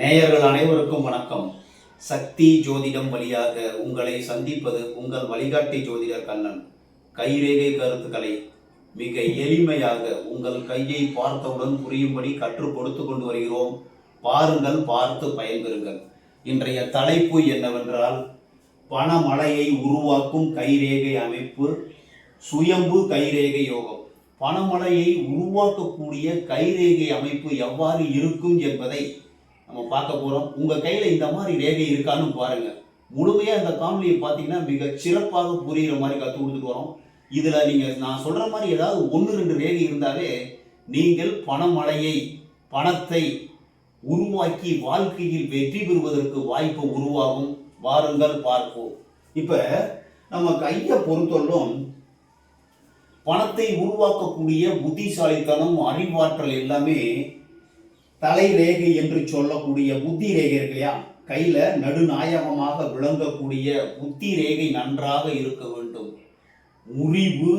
நேயர்கள் அனைவருக்கும் வணக்கம். சக்தி ஜோதிடம் வழியாக உங்களை சந்திப்பது உங்கள் வழிகாட்டி ஜோதிடர் கண்ணன். கைரேகை கருத்துக்களை மிக எளிமையாக உங்கள் கையை பார்த்தவுடன் புரியும்படி கற்றுக் கொடுத்து கொண்டு வருகிறோம். பாருங்கள் பார்த்து பயன்பெறுங்கள். இன்றைய தலைப்பு என்னவென்றால் பணமழையை உருவாக்கும் கைரேகை அமைப்பு சுயம்பு கைரேகை யோகம். பணமழையை உருவாக்கக்கூடிய கைரேகை அமைப்பு எவ்வாறு இருக்கும் என்பதை நம்ம பார்க்க போகிறோம் உங்கள் கையில் இந்த மாதிரி ரேகை இருக்கான்னு பாருங்கள் முழுமையாக இந்த காணொலியை பார்த்தீங்கன்னா மிக சிறப்பாக புரிகிற மாதிரி கற்றுக் கொடுத்துட்டு வரோம். இதில் நீங்கள் நான் சொல்கிற மாதிரி ஏதாவது ஒன்று ரெண்டு ரேகை இருந்தாலே நீங்கள் பணமழையை பணத்தை உருவாக்கி வாழ்க்கையில் வெற்றி பெறுவதற்கு வாய்ப்பு உருவாகும். வாருங்கள் பார்ப்போம். இப்போ நம்ம கையை பொறுத்தவரைக்கும் பணத்தை உருவாக்கக்கூடிய புத்திசாலித்தனம் அறிவாற்றல் எல்லாமே தலைரேகை என்று சொல்லக்கூடிய புத்தி ரேகை இருக்கு இல்லையா கையில நடுநாயகமாக விளங்கக்கூடிய புத்தி ரேகை நன்றாக இருக்க வேண்டும். முறிவு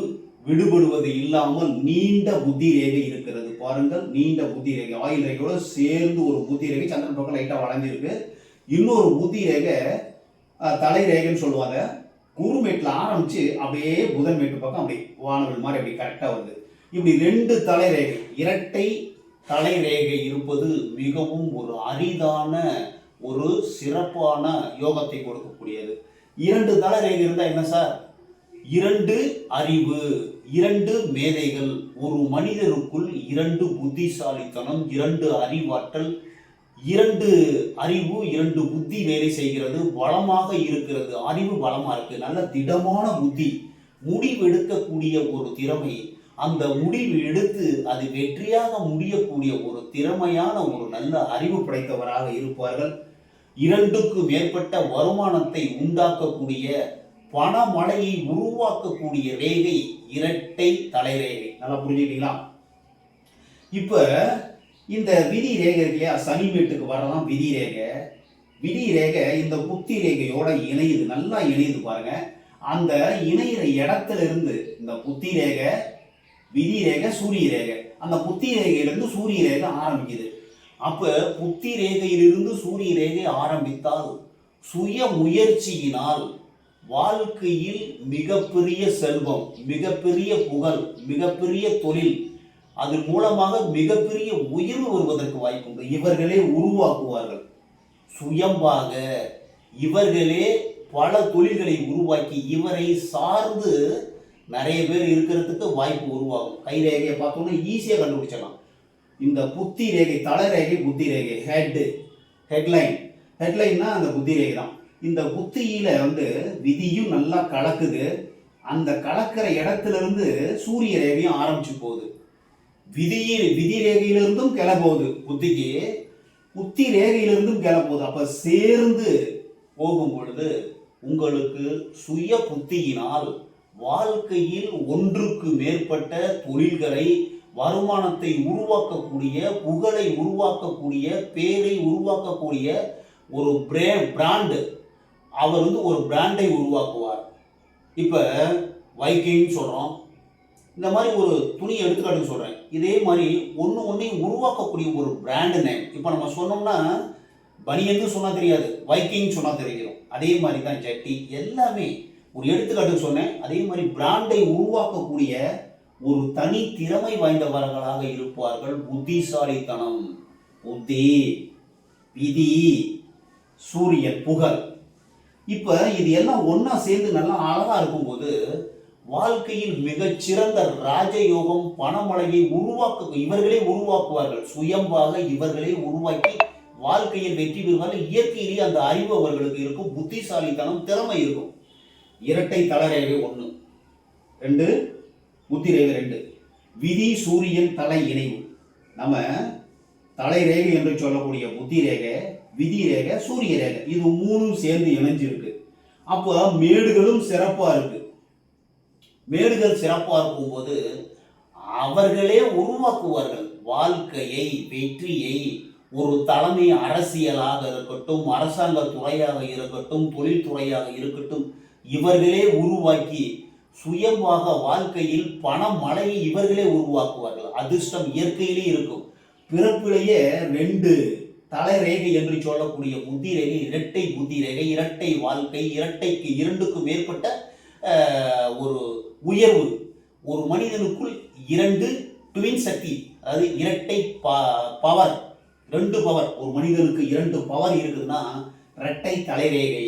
விடுபடுவது இல்லாமல் நீண்ட புத்தி ரேகை இருக்கிறது. பாருங்கள் நீண்ட புத்தி ரேகை ஆயில் ரேகையோட சேர்ந்து ஒரு புத்தி ரேகை சந்திரன் பக்கம் லைட்டா வளைஞ்சிருக்கு. இன்னொரு புத்தி ரேகை தலைரேகைன்னு தலை ரேகைன்னு சொல்லுவாங்க குருமேட்டில் ஆரம்பிச்சு அப்படியே புதன் மேட்டு பக்கம் அப்படி வானவில் மாதிரி அப்படி கரெக்டாக வருது. இப்படி ரெண்டு தலைரேகை இரட்டை தலை ரேகை இருப்பது மிகவும் ஒரு அரிதான ஒரு சிறப்பான யோகத்தை கொடுக்கக்கூடியது. இரண்டு தலை ரேகை இருந்தால் என்ன சார்? இரண்டு அறிவு இரண்டு மேதைகள் ஒரு மனிதருக்குள் இரண்டு புத்திசாலித்தனம் இரண்டு அறிவாற்றல் இரண்டு அறிவு இரண்டு புத்தி வேலை செய்கிறது பலமாக இருக்கிறது அறிவு பலமாக இருக்கு நல்ல திடமான புத்தி முடிவெடுக்கக்கூடிய ஒரு திறமை அந்த முடிவு எடுத்து அது வெற்றியாக முடியக்கூடிய ஒரு திறமையான ஒரு நல்ல அறிவு படைத்தவராக இருப்பார்கள். இரண்டுக்கு மேற்பட்ட வருமானத்தை உண்டாக்கக்கூடிய பணமழையை உருவாக்கக்கூடிய ரேகை இரட்டை தலை ரேகை நல்லா புரிஞ்சுக்கிட்டீங்களா? இப்ப இந்த விதி ரேகை இருக்கு இல்லையா? சனி வீட்டுக்கு வரலாம் விதி ரேகை. விதி ரேகை இந்த புத்தி ரேகையோட இணையுது நல்லா இணையுது பாருங்க. அந்த இணையிற இடத்துல இருந்து இந்த புத்தி ரேகை விதி ரேகை சூரிய ரேகை அந்த புத்தி ரேகையிலிருந்து சூரிய ரேகை ஆரம்பிக்குது. அப்போ புத்தி ரேகையிலிருந்து சூரிய ரேகை ஆரம்பித்தால் சுய முயற்சியினால் வாழ்க்கையில் மிகப்பெரிய செல்வம் மிகப்பெரிய புகழ் மிகப்பெரிய தொழில் அதன் மூலமாக மிகப்பெரிய உயர்வு வருவதற்கு வாய்ப்புண்டு இவர்களே உருவாக்குவார்கள். சுயம்பாக இவர்களே பல தொழில்களை உருவாக்கி இவரை சார்ந்து நிறைய பேர் இருக்கிறதுக்கு வாய்ப்பு உருவாகும். கை ரேகையை பார்த்தோன்னா ஈஸியாக கண்டுபிடிச்சிடலாம். இந்த புத்தி ரேகை தலை ரேகை புத்தி ரேகை ஹெட்டு ஹெட்லைன் ஹெட்லைன்னா அந்த புத்தி ரேகை தான். இந்த புத்தியில் வந்து விதியும் நல்லா கலக்குது. அந்த கலக்கிற இடத்துலேருந்து சூரிய ரேகையும் ஆரம்பிச்சு போகுது. விதியில் விதி ரேகையிலிருந்தும் கிளப்போகுது புத்திக்கு. புத்தி ரேகையிலிருந்தும் கிளப்போகுது அப்போ சேர்ந்து போகும் பொழுது உங்களுக்கு சுய புத்தியினால் வாழ்க்கையில் ஒன்றுக்கு மேற்பட்ட தொழில்களை வருமானத்தை உருவாக்கக்கூடிய புகழை உருவாக்கக்கூடிய பேரை உருவாக்கக்கூடிய ஒரு பிரே பிராண்டு. அவர் வந்து ஒரு பிராண்டை உருவாக்குவார். இப்போ வைக்கிங்னு சொல்கிறோம் இந்த மாதிரி ஒரு துணி எடுத்துக்காட்டுன்னு சொல்கிறேன் இதே மாதிரி ஒன்று ஒன்றையும் உருவாக்கக்கூடிய ஒரு பிராண்டு நேம். இப்போ நம்ம சொன்னோம்னா பனியன்னு சொன்னால் தெரியாது வைக்கிங் சொன்னால் தெரியும் அதே மாதிரி தான் ஜட்டி. எல்லாமே ஒரு எடுத்துக்காட்டுக்கு சொன்னேன். அதே மாதிரி பிராண்டை உருவாக்கக்கூடிய ஒரு தனி திறமை வாய்ந்தவர்களாக இருப்பார்கள். புத்திசாலித்தனம் புத்தி விதி சூரியன் புகழ். இப்போ இது எல்லாம் ஒன்றா சேர்ந்து நல்லா அழகாக இருக்கும்போது வாழ்க்கையில் மிகச்சிறந்த ராஜயோகம் பணமழையை உருவாக்க இவர்களே உருவாக்குவார்கள். சுயம்பாக இவர்களே உருவாக்கி வாழ்க்கையில் வெற்றி பெறுவார்கள். இயற்கையிலேயே அந்த அறிவு அவர்களுக்கு இருக்கும். புத்திசாலித்தனம் திறமை இருக்கும். இரட்டை தளரேகை ஒன்று ரெண்டு புத்தி ரேகை ரெண்டு. விதி சூரியன் தலை இணைவு. நம்ம தலை ரேகை என்று சொல்லக்கூடிய புத்தி ரேகை விதி ரேகை சூரிய ரேகை இது மூணும் சேர்ந்து இணைஞ்சிருக்கு. அப்போ மேடுகளும் சிறப்பாக இருக்கு. மேடுகள் சிறப்பாக இருக்கும்போது அவர்களே உருவாக்குவார்கள். வாழ்க்கையை வெற்றியை ஒரு தலைமை அரசியலாக இருக்கட்டும் அரசாங்க துறையாக இருக்கட்டும் தொழில்துறையாக இருக்கட்டும் இவர்களே உருவாக்கி சுயமாக வாழ்க்கையில் பண மழையை இவர்களே உருவாக்குவார்கள். அதிர்ஷ்டம் இயற்கையிலே இருக்கும். பிறப்பிலேயே ரெண்டு தலை ரேகை என்று சொல்லக்கூடிய புத்தி ரேகை இரட்டை புத்தி ரேகை இரட்டை வாழ்க்கை இரட்டைக்கு இரண்டுக்கும் மேற்பட்ட ஒரு உயர்வு. ஒரு மனிதனுக்குள் இரண்டு ட்வின் சக்தி அதாவது இரட்டை பவர் ரெண்டு பவர் ஒரு மனிதனுக்கு இரண்டு பவர் இருக்குதுன்னா இரட்டை தலைரேகை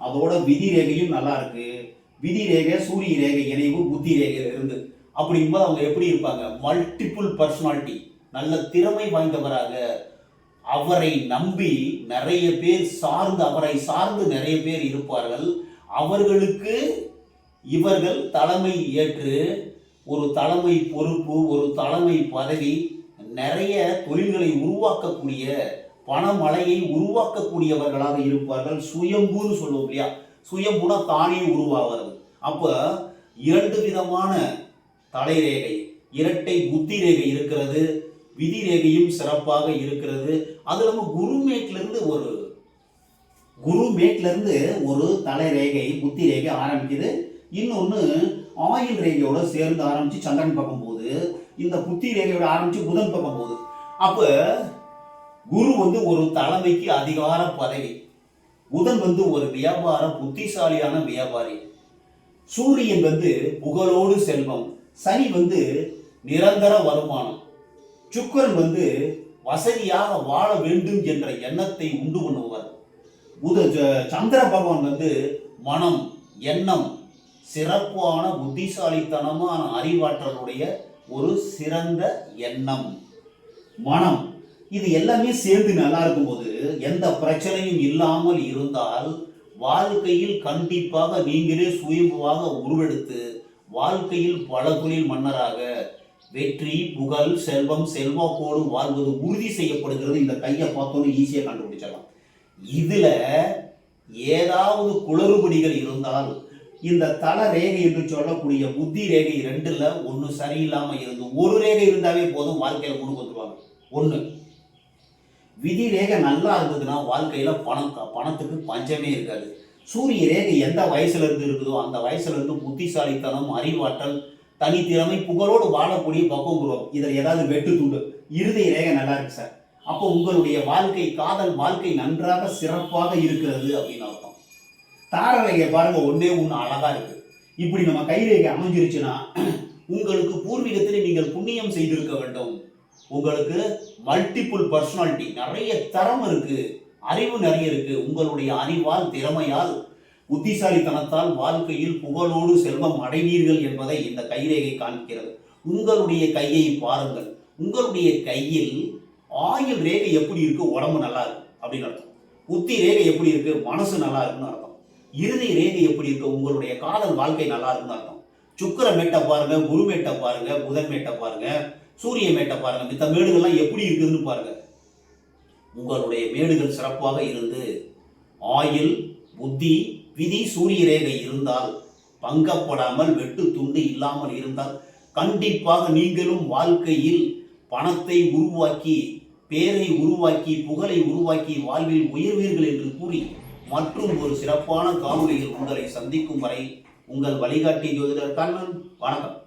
அதோட விதி ரேகையும் நல்லா இருக்கு. விதி ரேகை சூரிய ரேகை இணைவு புத்தி ரேகையில இருந்து. அப்படிங்கும்போது அவங்க எப்படி இருப்பாங்க? மல்டிபிள் பர்சனாலிட்டி நல்ல திறமை வாய்ந்தவராக. அவரை நம்பி நிறைய பேர் சார்ந்து அவரை சார்ந்து நிறைய பேர் இருப்பார்கள். அவர்களுக்கு இவர்கள் தலைமை ஏற்று ஒரு தலைமை பொறுப்பு ஒரு தலைமை பதவி நிறைய தொழில்களை உருவாக்கக்கூடிய பணமழையை உருவாக்கக்கூடியவர்களாக இருப்பார்கள். சுயம்புன்னு சொல்லுவோம் இல்லையா? சுயம்புனா தானே உருவாகிறது. அப்போ இரண்டு விதமான தலைரேகை இரட்டை புத்தி ரேகை இருக்கிறது விதி ரேகையும் சிறப்பாக இருக்கிறது. அது நம்ம குருமேட்லேருந்து ஒரு குருமேட்லேருந்து ஒரு தலைரேகை புத்தி ரேகை ஆரம்பிக்குது. இன்னொன்று ஆயில் ரேகையோட சேர்ந்து ஆரம்பித்து சந்திரன் பக்கம் போகுது இந்த புத்தி ரேகையோட ஆரம்பித்து புதன் பக்கம் போகுது அப்போ குரு வந்து ஒரு தலைமைக்கு அதிகார பதவி. புதன் வந்து ஒரு வியாபார புத்திசாலியான வியாபாரி. சூரியன் வந்து புகழோடு செல்வம். சனி வந்து நிரந்தர வருமானம். சுக்கரன் வந்து வசதியாக வாழ வேண்டும் என்ற எண்ணத்தை உண்டு பண்ணுவார் புத சந்திர பகவான் வந்து மனம் எண்ணம் சிறப்பான புத்திசாலித்தனமான அறிவாற்றலுடைய ஒரு சிறந்த எண்ணம். மனம். இது எல்லாமே சேர்ந்து நல்லா இருக்கும்போது எந்த பிரச்சனையும் இல்லாமல் இருந்தால் வாழ்க்கையில் கண்டிப்பாக நீங்களே சுயம்புவாக உருவெடுத்து வாழ்க்கையில் பல தொழில் மன்னராக வெற்றி புகழ் செல்வம் செல்வாக்கோடு வாழ்வது உறுதி செய்யப்படுகிறது. இந்த கையை பார்த்தோன்னு ஈஸியாக கண்டுபிடிச்சிடலாம். இதில் ஏதாவது குளறுபடிகள் இருந்தால் இந்த தல ரேகை என்று சொல்லக்கூடிய புத்தி ரேகை ரெண்டில் ஒன்று சரியில்லாமல் இருந்து ஒரு ரேகை இருந்தாவே போதும் வாழ்க்கையில் கொண்டு வந்துருவாங்க. ஒன்று விதி ரேகை நல்லா இருந்ததுன்னா வாழ்க்கையில் பணம் பணத்துக்கு பஞ்சமே இருக்காது. சூரிய ரேகை எந்த வயசுலேருந்து இருக்குதோ அந்த வயசுலேருந்து புத்திசாலித்தனம் அறிவாற்றல் தனித்திறமை புகழோடு வாழக்கூடிய பக்குவம் உருவம் இதில் ஏதாவது வெட்டு துண்டு. இருதய ரேகை நல்லா இருக்கு சார். அப்போ உங்களுடைய வாழ்க்கை காதல் வாழ்க்கை நன்றாக சிறப்பாக இருக்கிறது அப்படின்னு அர்த்தம். தார ரேகை பாருங்க ஒன்றே ஒன்று அழகா இருக்கு. இப்படி நம்ம கை ரேகை அமைஞ்சிருச்சுன்னா உங்களுக்கு பூர்வீகத்தில் நீங்கள் புண்ணியம் செய்திருக்க வேண்டும். உங்களுக்கு மல்டிபிள் பர்சனாலிட்டி நிறைய தரம் இருக்கு அறிவு நிறைய இருக்கு. உங்களுடைய அறிவால் திறமையால் புத்திசாலித்தனத்தால் வாழ்க்கையில் புகழோடு செல்வம் அடைவீர்கள் என்பதை இந்த கைரேகை காண்கிறது உங்களுடைய கையை பாருங்கள். உங்களுடைய கையில் ஆயுள் ரேகை எப்படி இருக்கு? உடம்பு நல்லா இருக்கு அப்படின்னு அர்த்தம். புத்தி ரேகை எப்படி இருக்கு? மனசு நல்லா இருக்குன்னு அர்த்தம். இறுதி ரேகை எப்படி இருக்கு? உங்களுடைய காதல் வாழ்க்கை நல்லா இருக்குன்னு அர்த்தம். சுக்கர மேட்டை பாருங்க குரு மேட்டை பாருங்க புதன் மேட்டை பாருங்க. சூரிய மேட்டை பாருங்க மித்த மேடுகள்லாம் எப்படி இருக்குதுன்னு பாருங்க. உங்களுடைய மேடுகள் சிறப்பாக இருந்து ஆயில் புத்தி விதி சூரிய ரேகை இருந்தால் பங்கப்படாமல் வெட்டு துண்டு இல்லாமல் இருந்தால் கண்டிப்பாக நீங்களும் வாழ்க்கையில் பணத்தை உருவாக்கி பேரை உருவாக்கி புகழை உருவாக்கி வாழ்வில் உயர்வீர்கள் என்று கூறி மற்றும் ஒரு சிறப்பான காணொலியில் உங்களை சந்திக்கும் வரை உங்கள் வழிகாட்டி ஜோதிடர் கண்ணன். வணக்கம்.